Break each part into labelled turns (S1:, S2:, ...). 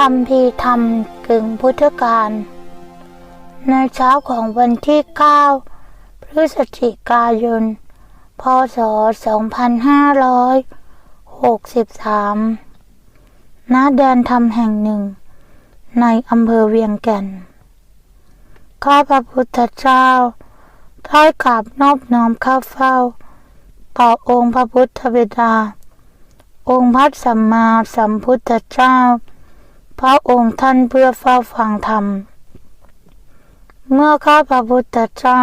S1: คำพีธรรมกึ่งพุทธกาลในเช้าของวันที่ 9 พฤศจิกายน พศ 2563 ณ แดนธรรมแห่งหนึ่ง ในอำเภอเวียงแก่น ข้าพระพุทธเจ้าได้กราบนอบน้อมเข้าเฝ้า ต่อองค์พระพุทธบิดา องค์พระสัมมาสัมพุทธเจ้า พระองค์ท่านเพื่อเฝ้าฟังธรรม เมื่อข้าพระพุทธเจ้า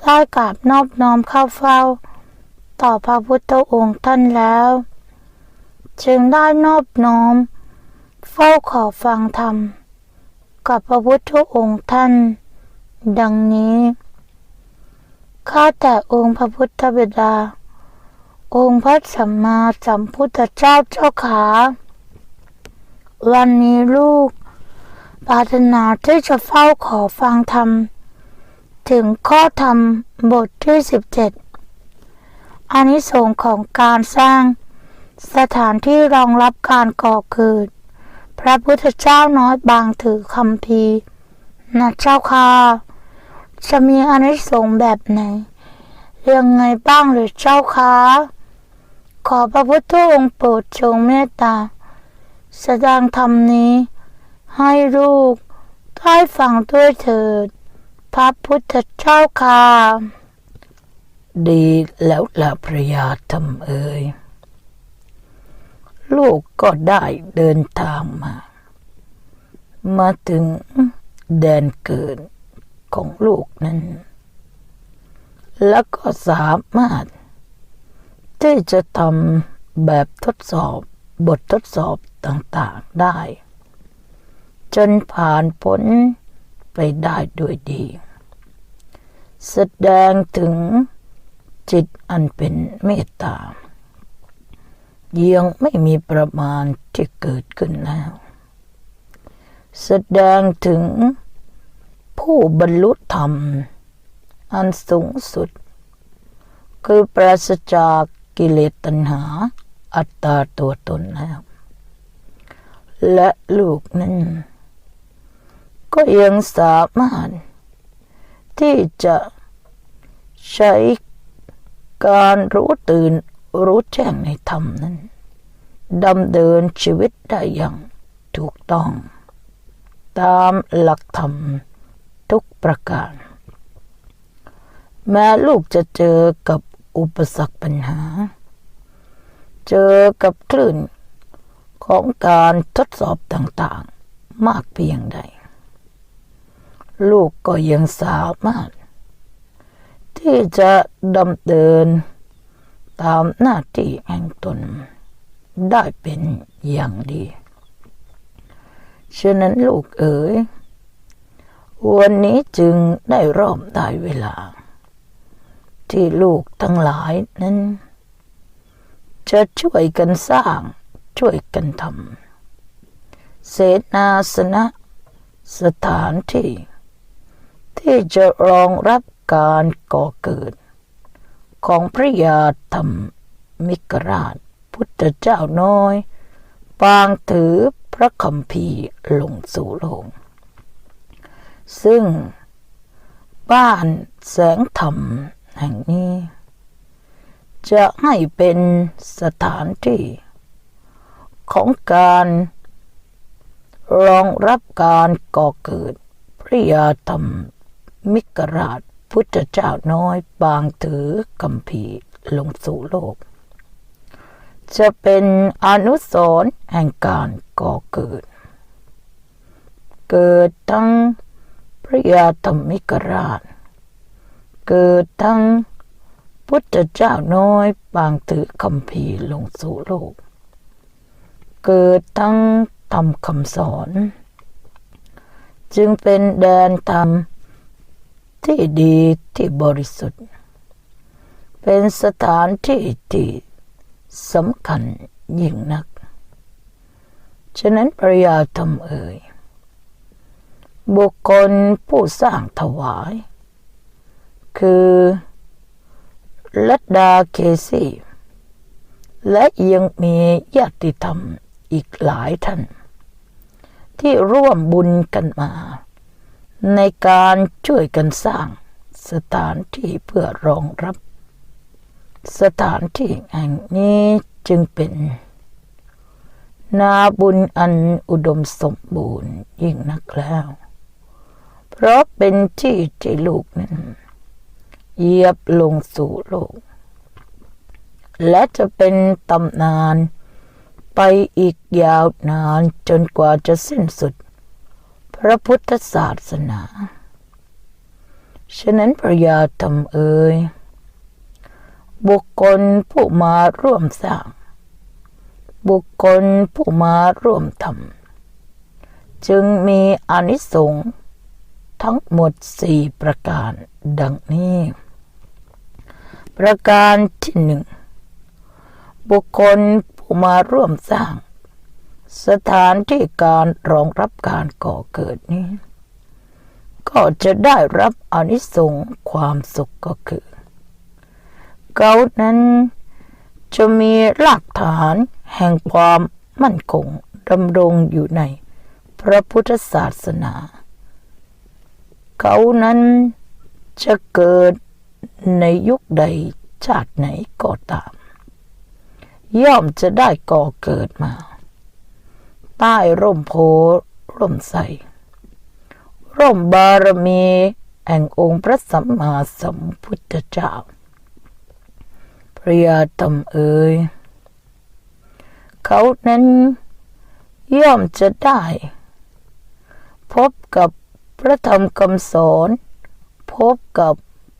S1: ได้กราบนอบน้อมเข้าเฝ้า ต่อพระพุทธองค์ท่านแล้ว จึงได้นอบน้อม เฝ้าขอฟังธรรม กับพระพุทธองค์ท่าน ดังนี้ข้าแต่องค์พระพุทธบิดา องค์พระสัมมาสัมพุทธเจ้าเจ้าขา วันนี้ลูกปรารถนาที่จะเฝ้าขอฟังธรรม ถึงข้อธรรมบทที่สิบเจ็ดอานิสงส์ของการสร้างสถานที่รองรับการก่อเกิด พระพุทธเจ้าน้อยบางถือคำพีนะเจ้าค่ะจะมีอานิสงส์แบบไหนยังไงบ้างหรือเจ้าค่ะขอพระพุทธองค์โปรดทรงเมตตา แสดงธรรมนี้ ให้ลูกได้ฟังด้วยเถิด พระพุทธเจ้าค่ะ
S2: ดีแล้วล่ะพระยาธรรมเอ่ยลูกก็ได้เดินทางมา มาถึงแดนเกิดของลูกนั้น แล้วก็สามารถ ที่จะทำแบบทดสอบ บททดสอบต่างๆได้ จนผ่านพ้นไปได้ด้วยดี แสดงถึงจิตอันเป็นเมตตายังไม่มีประมาณที่เกิดขึ้นแล้ว แสดงถึงผู้บรรลุธรรม อันสูงสุด คือปราศจากกิเลสตัณหา อัตตาตัวตนแล้ว และลูกนั้น ก็ยังสามารถ ที่จะใช้การรู้ตื่นรู้แจ้งในธรรมนั้นดำเดินชีวิตได้อย่างถูกต้อง ตามหลักธรรมทุกประการ แม้ลูกจะเจอกับอุปสรรคปัญหา เจอกับคลื่นของการทดสอบต่างๆ มากเพียงใด ลูกก็ยังสามารถ ที่จะดำเดินตามหน้าที่แห่งตนได้เป็นอย่างดีฉะนั้นลูกเอ๋ย วันนี้จึงได้รอบได้เวลา ที่ลูกทั้งหลายนั้น จะช่วยกันสร้าง ช่วยกันทำเสนาสนะ สถานที่ ที่จะรองรับการก่อเกิด ของพระยาธรรมมิกราช พุทธเจ้าน้อย ปางถือพระคำพีร์ลงสู่โลกซึ่งบ้านแสงธรรมแห่งนี้ จะให้เป็นสถานที่ ของการรองรับการก่อเกิดพระยาธรรมมิกราชพุทธเจ้าน้อยบางถือคำพีลงสู่โลก จะเป็นอนุสรณ์แห่งการก่อเกิด เกิดทั้งพระยาธรรมิกราช เกิดทั้ง พุทธเจ้าน้อยบางถือคำพีลงสู่โลก เกิดทั้งทำคำสอน จึงเป็นแดนธรรมที่ดีที่บริสุทธิ์ เป็นสถานที่ที่สำคัญยิ่งนัก ฉะนั้นปริยาธรรมเอ่ย บุคคลผู้สร้างถวาย คือ ลัดดาเคซีและยังมีญาติธรรมอีกหลายท่าน ที่ร่วมบุญกันมา ในการช่วยกันสร้างสถานที่เพื่อรองรับ สถานที่แห่งนี้จึงเป็น นาบุญอันอุดมสมบูรณ์ยิ่งนักแล้ว เพราะเป็นที่ที่ลูกนั้น เยียบลงสู่โลก และจะเป็นตำนาน ไปอีกยาวนานจนกว่าจะสิ้นสุด พระพุทธศาสนา ฉะนั้นพระยาธรรมเอ่ยบุคคลผู้มาร่วมสร้าง บุคคลผู้มาร่วมทำจึงมีอนิสงส์ทั้งหมดสี่ประการดังนี้ ประการที่หนึ่ง บุคคลผู้มาร่วมสร้าง สถานที่การรองรับการก่อเกิดนี้ ก็จะได้รับอนิสงส์ความสุขก็คือ เขานั้นจะมีหลักฐานแห่งความมั่นคงดำรงอยู่ในพระพุทธศาสนา เขานั้นจะเกิด ในยุคใดชาติไหนก็ตาม ย่อมจะได้ก่อเกิดมา ใต้ร่มโพร่มใส ร่มบารมีแห่งองค์พระสัมมาสัมพุทธเจ้าพระยาตมเอ่ยเขานั้นย่อมจะได้ พบกับพระธรรมคำสอน พบกับ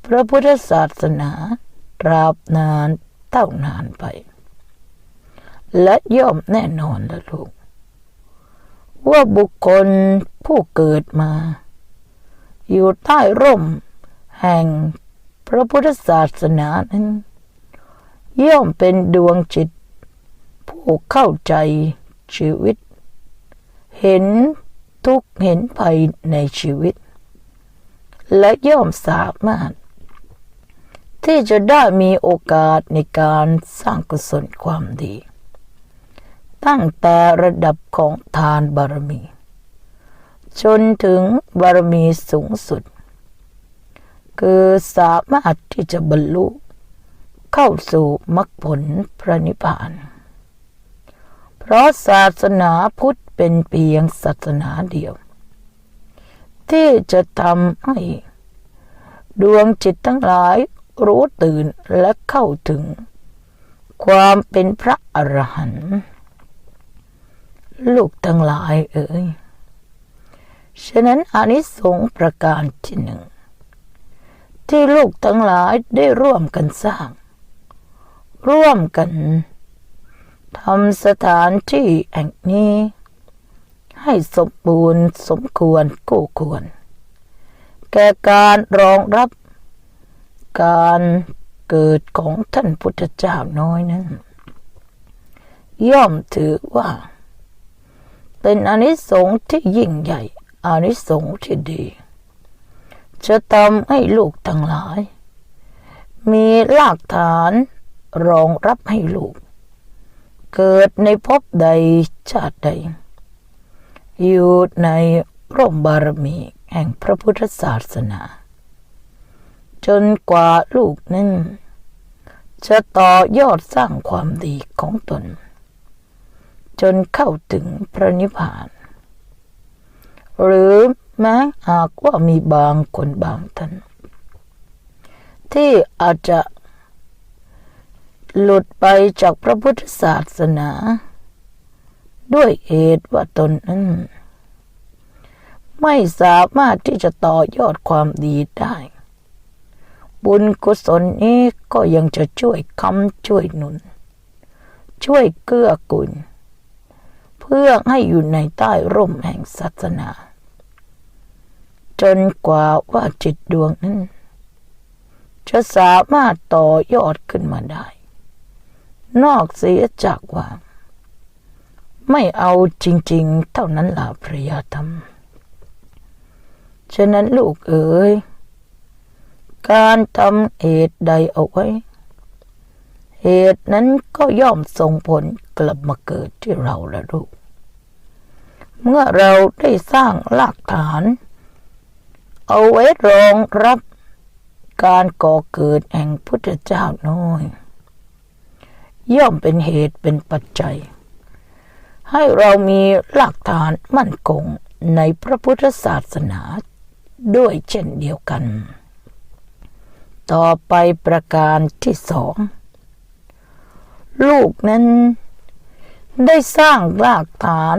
S2: พระพุทธศาสนาตราบนานเท่านานไป และย่อมแน่นอนละลูก ว่าบุคคลผู้เกิดมา อยู่ใต้ร่ม แห่งพระพุทธศาสนานั้นย่อมเป็นดวงจิต ผู้เข้าใจชีวิต เห็นทุกเห็นภัยในชีวิต และย่อมสามารถ ที่จะได้มีโอกาสในการสร้างกุศลความดี ตั้งแต่ระดับของทานบารมี จนถึงบารมีสูงสุด คือสามารถที่จะบรรลุเข้าสู่มรรคผลพระนิพพาน เพราะศาสนาพุทธเป็นเพียงศาสนาเดียว ที่จะทำให้ดวงจิตทั้งหลาย รู้ตื่นและเข้าถึง ความเป็นพระอรหันต์ลูกทั้งหลายเอ่ยฉะนั้นอานิสงส์ประการที่หนึ่ง ที่ลูกทั้งหลายได้ร่วมกันสร้าง ร่วมกันทำสถานที่แห่งนี้ ให้สมบูรณ์สมควรกู้ควร แก่การรองรับ การเกิดของท่านพุทธเจ้าน้อยนั้น ย่อมถือว่า เป็นอนิสงส์ที่ยิ่งใหญ่อนิสงส์ที่ดี จะทำให้ลูกทั้งหลาย มีหลักฐานรองรับให้ลูก เกิดในภพใดชาติใด อยู่ในร่มบารมีแห่งพระพุทธศาสนา จนกว่าลูกนั้น จะต่อยอดสร้างความดีของตน จนเข้าถึงพระนิพพาน หรือแม้หากว่ามีบางคนบางท่านที่อาจจะหลุดไปจากพระพุทธศาสนา ด้วยเหตุว่าตนนั้น ไม่สามารถที่จะต่อยอดความดีได้ บุญกุศลนี้ก็ยังจะช่วยคำช่วยหนุน ช่วยเกื้อกูล เพื่อให้อยู่ในใต้ร่มแห่งศาสนา จนกว่าว่าจิตดวงนั้นจะสามารถต่อยอดขึ้นมาได้ นอกเสียจากว่า ไม่เอาจริง ๆ เท่านั้นล่ะพระยาธรรม ฉะนั้นลูกเอ๋ย การทำเหตุใดเอาไว้ เหตุนั้นก็ย่อมส่งผลกลับมาเกิดที่เราละลูก เมื่อเราได้สร้างหลักฐาน เอาไว้รองรับการก่อเกิดแห่งพุทธเจ้าน้อย ย่อมเป็นเหตุเป็นปัจจัย ให้เรามีหลักฐานมั่นคงในพระพุทธศาสนาด้วยเช่นเดียวกัน ต่อไปประการที่สอง ลูกนั้น ได้สร้างรากฐาน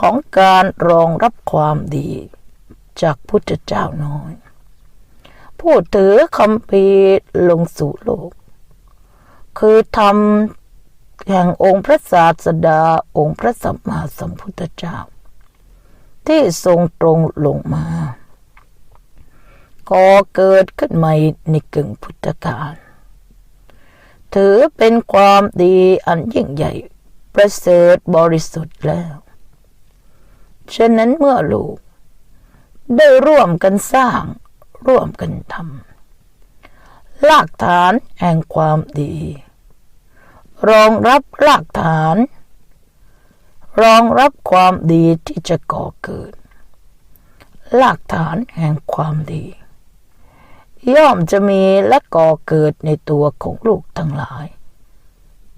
S2: ของการรองรับความดี จากพุทธเจ้าน้อย ผู้ถือคำพีร์ลงสู่โลก คือทำแห่งองค์พระศาสดาองค์พระสัมมาสัมพุทธเจ้า ที่ทรงตรงลงมา ก่อเกิดขึ้นใหม่ในกึ่งพุทธกาลถือเป็นความดีอันยิ่งใหญ่ ประเสริฐบริสุทธิ์แล้ว ฉะนั้นเมื่อลูก ได้ร่วมกันสร้าง ร่วมกันทำรากฐานแห่งความดี รองรับรากฐาน รองรับความดีที่จะก่อเกิดรากฐานแห่งความดี ย่อมจะมีและก่อเกิดในตัวของลูกทั้งหลาย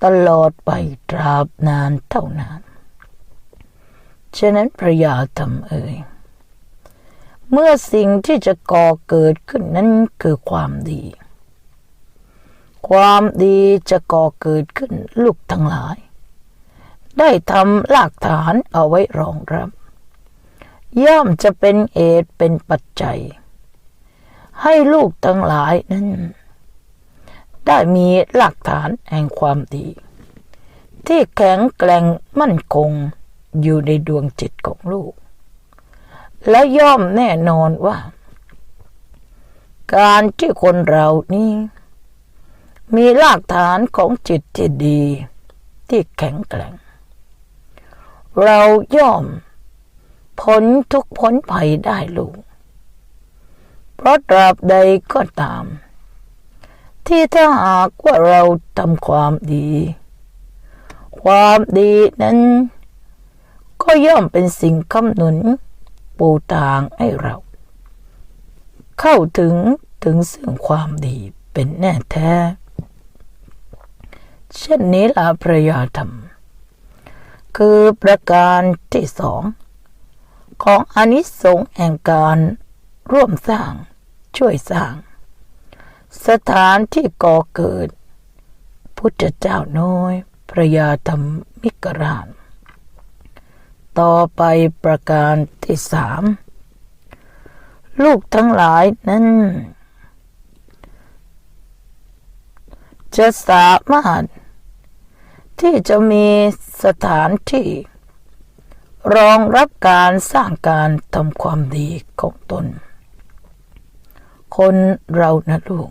S2: ตลอดไปตราบนานเท่านาน ฉะนั้นพระยาธรรมเอ่ยเมื่อสิ่งที่จะก่อเกิดขึ้นนั้นคือความดี ความดีจะก่อเกิดขึ้นลูกทั้งหลาย ได้ทำหลักฐานเอาไว้รองรับ ย่อมจะเป็นเอตเป็นปัจจัย ให้ลูกทั้งหลายนั้น ได้มีหลักฐานแห่งความดี ที่แข็งแกร่งมั่นคงอยู่ในดวงจิตของลูก และย่อมแน่นอนว่า การที่คนเรานี้มีรากฐานของจิตที่ดี ที่แข็งแกร่ง เราย่อมพ้นทุกพ้นภัยได้ลูก เพราะตราบใดก็ตาม ที่ถ้าหากว่าเราทำความดี ความดีนั้น ก็ย่อมเป็นสิ่งคำหนุน ปูทางให้เรา เข้าถึงถึงซึ่งความดีเป็นแน่แท้ เช่นนี้ลาพระยาธรรม คือประการที่สองของอนิสงส์แห่งการร่วมสร้าง ช่วยสร้าง สถานที่ก่อเกิด พุทธเจ้าน้อย พระยาธรรมมิกรานต่อไปประการที่สามลูกทั้งหลายนั้น จะสามารถ ที่จะมีสถานที่ รองรับการสร้างการทำความดีของตน คนเรานะลูก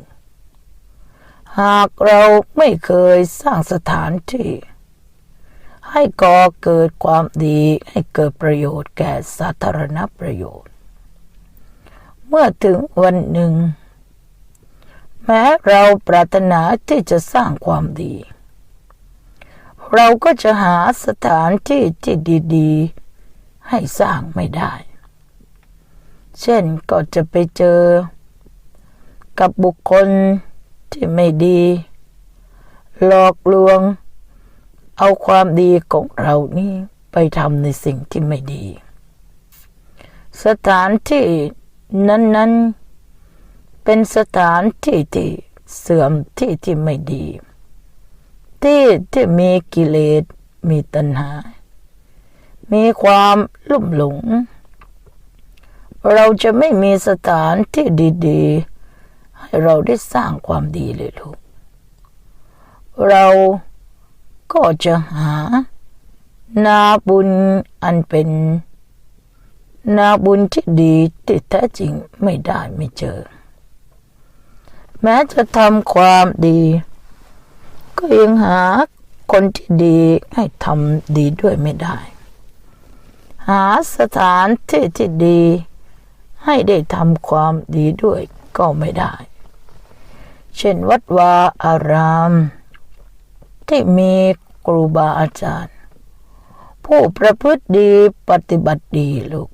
S2: หากเราไม่เคยสร้างสถานที่ ให้ก่อเกิดความดีให้เกิดประโยชน์แก่สาธารณประโยชน์ เมื่อถึงวันหนึ่ง แม้เราปรารถนาที่จะสร้างความดี เราก็จะหาสถานที่ที่ดี ๆ ให้สร้างไม่ได้เช่นก็จะไปเจอ กับบุคคลที่ไม่ดี หลอกลวง เอาความดีของเรานี่ไปทำในสิ่งที่ไม่ดี สถานที่นั้นๆ เป็นสถานที่ที่เสื่อมที่ที่ไม่ดี ที่ที่มีกิเลสมีตัณหา มีความลุ่มหลง เราจะไม่มีสถานที่ดี ๆ ให้เราได้สร้างความดีเลยลูก เราก็จะหา นาบุญอันเป็น นาบุญที่ดีที่แท้จริงไม่ได้ไม่เจอ แม้จะทำความดี ก็ยังหาคนที่ดีให้ทำดีด้วยไม่ได้ หาสถานที่ที่ดีให้ได้ทำความดีด้วยก็ไม่ได้ เช่นวัดวาอาราม ที่มีครูบาอาจารย์ ผู้ประพฤติดีปฏิบัติดีลูก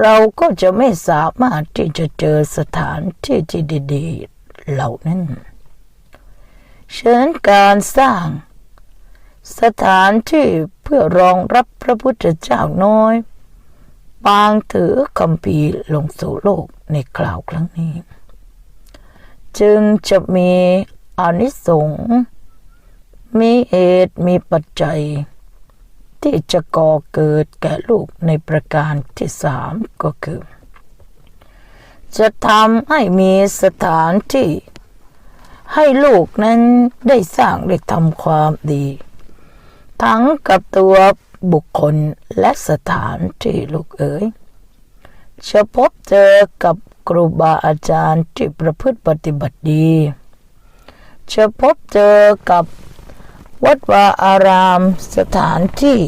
S2: เราก็จะไม่สามารถที่จะเจอสถานที่ที่ดี ๆ เหล่านั้นเชิญการสร้าง สถานที่เพื่อรองรับพระพุทธเจ้าน้อยปางถือคำพีลงสู่โลกในคราวครั้งนี้ จึงจะมีอานิสงส์มีเหตุมีปัจจัย ที่จะก่อเกิดแก่ลูกในประการที่สามก็คือ จะทำให้มีสถานที่ ให้ลูกนั้นได้สร้างได้ทำความดี ทั้งกับตัวบุคคลและสถานที่ลูกเอ๋ยจะพบเจอกับ ครูบาอาจารย์ที่ประพฤติปฏิบัติดี จะพบเจอกับวัดวาอารามสถานที่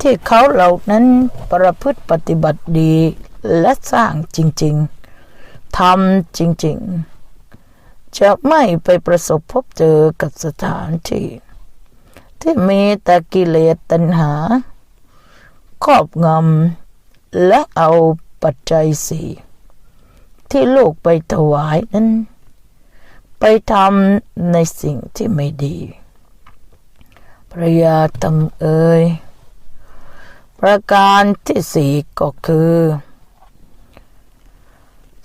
S2: ที่เขาเหล่านั้นประพฤติปฏิบัติดีและสร้างจริงๆทำจริงๆ จะไม่ไปประสบพบเจอกับสถานที่ ที่มีแต่กิเลสตัณหา ครอบงำและเอาปัจจัยสี่ ที่ลูกไปถวายนั้น ไปทำในสิ่งที่ไม่ดีพระยาตำเอ่ยประการที่สี่ก็คือ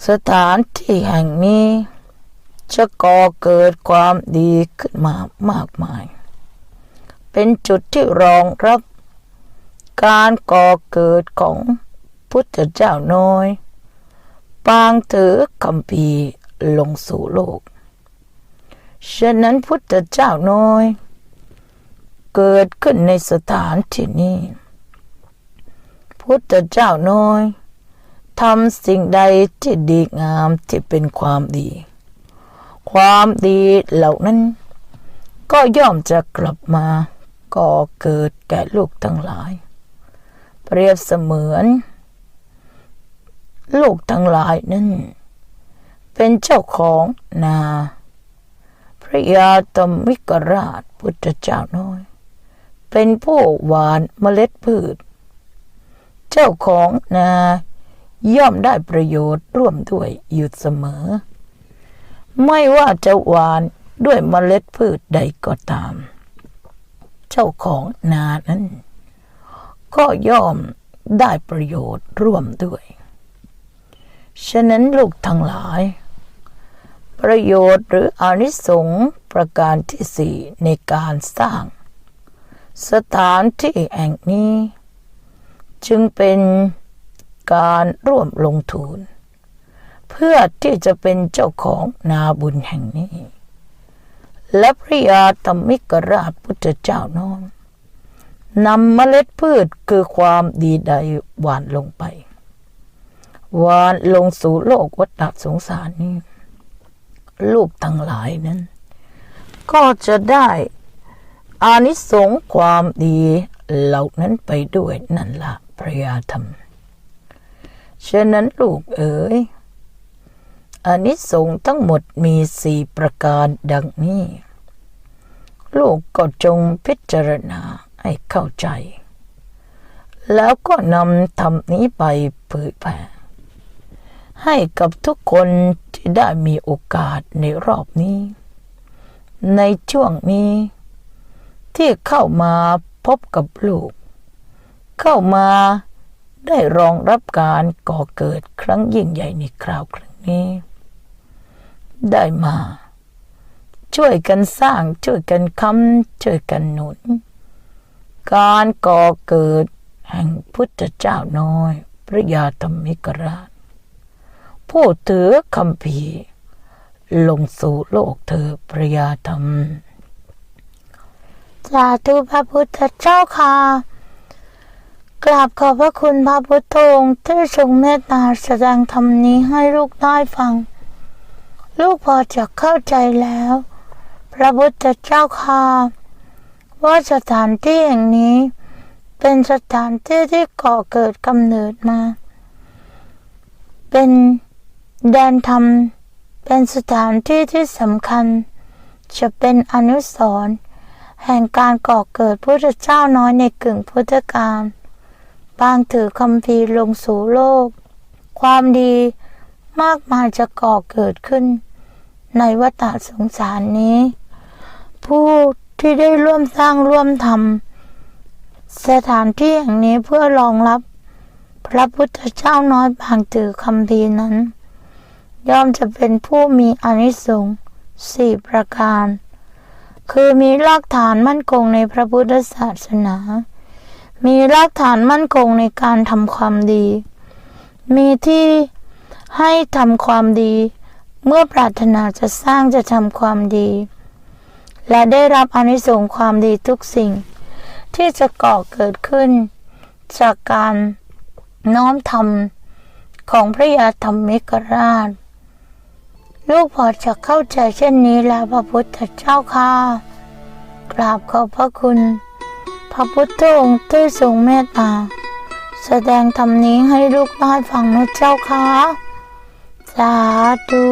S2: สถานที่แห่งนี้ จะก่อเกิดความดีขึ้นมามากมาย เป็นจุดที่รองรับการก่อเกิดของพุทธเจ้าน้อย ปางถือคำพีร์ลงสู่โลก ฉะนั้นพุทธเจ้าน้อย เกิดขึ้นในสถานที่นี้ พุทธเจ้าน้อยทำสิ่งใดที่ดีงามที่เป็นความดี ความดีเหล่านั้น ก็ย่อมจะกลับมาก่อเกิดแก่ลูกทั้งหลาย เปรียบเสมือน ลูกทั้งหลายนั้นเป็นเจ้าของนา พระยาตมิกราชพุทธเจ้าน้อย เป็นผู้หวานเมล็ดพืช เจ้าของนาย่อมได้ประโยชน์ร่วมด้วยอยู่เสมอ ไม่ว่าจะหวานด้วยเมล็ดพืชใดก็ตาม เจ้าของนานั้น ก็ย่อมได้ประโยชน์ร่วมด้วย ฉะนั้นลูกทั้งหลาย ประโยชน์หรืออนิสงส์ประการที่สี่ในการสร้าง สถานที่แห่งนี้ จึงเป็นการร่วมลงทุน เพื่อที่จะเป็นเจ้าของนาบุญแห่งนี้ และพระยาธรรมิกราชพุทธเจ้าน้องนำเมล็ดพืชคือความดีใดหวานลงไป วานลงสู่โลกวัฏสงสารนี้ลูกทั้งหลายนั้น ก็จะได้อานิสงส์ความดีเหล่านั้นไปด้วยนั่นละพระยาธรรมฉะนั้นลูกเอ๋ยอานิสงส์ทั้งหมดมีสี่ประการดังนี้ ลูกก็จงพิจารณาให้เข้าใจ แล้วก็นำธรรมนี้ไปเผยแผ่ ให้กับทุกคนที่ได้มีโอกาสในรอบนี้ ในช่วงนี้ ที่เข้ามาพบกับลูก เข้ามาได้รองรับการก่อเกิดครั้งยิ่งใหญ่ในคราวครั้งนี้ ได้มา ช่วยกันสร้างช่วยกันค้ำช่วยกันหนุน การก่อเกิดแห่งพุทธเจ้าน้อย พระยาธรรมิกราช ผู้ถือคำพีลงสู่โลกเธอพระยาธรรม
S1: สาธุพระพุทธเจ้าค่ะกราบขอบพระคุณพระพุทธองค์ที่ทรงเมตตาแสดงธรรมนี้ให้ลูกได้ฟัง ลูกพอจะเข้าใจแล้ว พระพุทธเจ้าค่ะว่าสถานที่แห่งนี้ เป็นสถานที่ที่ก่อเกิดกำเนิดมา เป็น แดนธรรมเป็นสถานที่ที่สำคัญ จะเป็นอนุสรณ์
S2: แห่งการก่อเกิดพุทธเจ้าน้อยในกึ่งพุทธกาลบางถือคำพีลงสู่โลก ความดีมากมายจะก่อเกิดขึ้น ในวัฏสงสารนี้ ผู้ที่ได้ร่วมสร้างร่วมทำสถานที่แห่งนี้เพื่อรองรับ พระพุทธเจ้าน้อยบางถือคำพีนั้น ย่อมจะเป็นผู้มีอานิสงส์สี่ประการ คือมีรากฐานมั่นคงในพระพุทธศาสนา มีรากฐานมั่นคงในการทำความดี มีที่ให้ทำความดี เมื่อปรารถนาจะสร้างจะทำความดี และได้รับอานิสงส์ความดีทุกสิ่ง ที่จะก่อเกิดขึ้น จากการน้อมทำของพระยาธรรมิกราช ลูกพอจะเข้าใจเช่นนี้แล้วพระพุทธเจ้าค่ะกราบขอบพระคุณ พระพุทธองค์ที่ทรงเมตตาแสดงธรรมนี้ให้ลูกน้อยฟังนะเจ้าค่ะ สาธุ